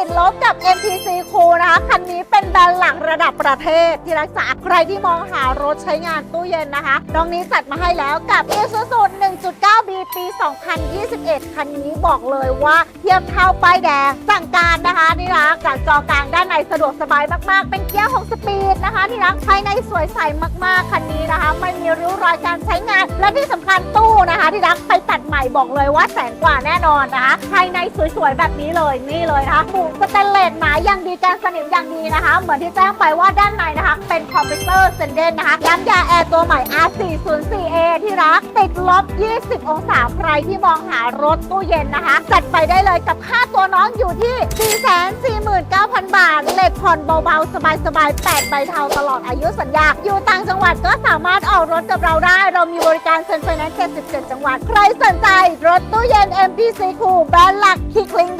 ติดลบกับ MPC Cool นะคะ คันนี้เป็นแบรนด์หลักระดับประเทศที่รักษาใครที่มองหารถใช้งานตู้เย็นนะคะ น้องนี้จัดมาให้แล้วกับ Isuzu 1.9B ปี 2021 คันนี้บอกเลยว่าเทียบเท่าป้ายแดงสั่งการนะคะนี่รักจากจอกลางด้านในสะดวกสบายมากๆ เป็นเกียร์6สปีดนะคะที่รักภายในสวยใสมากๆ คันนี้นะคะ ไม่มีริ้วรอยการใช้งาน และที่สำคัญตู้นะคะที่รักไป บอกเลยว่าแสนกว่าแน่นอนนะคะภายในสวยๆแบบนี้เลยนี่เลยนะคะหมูสเตนเลสหนาอย่างดีการสนิมอย่างดีนะคะ เหมือนที่แจ้งไปว่าด้านในนะคะ เป็นคอมพิวเตอร์เซนเดนนะคะน้ำยาแอร์ตัวใหม่ R404A ที่รักติดลบ 20 องศาใครที่มองหารถตู้เย็นนะคะ จัดไปได้เลยกับค่าตัวน้องอยู่ที่ 449,000 บาท เลทผ่อนเบาๆ สบายๆ 8 ใบเทาตลอดอายุสัญญา อยู่ต่างจังหวัดก็สามารถออกรถกับเราได้ เรามีบริการเซ็นไฟแนนซ์77 จังหวัด ใครสนใจรถตู้เย็น MPC คูแบรนด์หลักคลิกลิงก์ได้เลย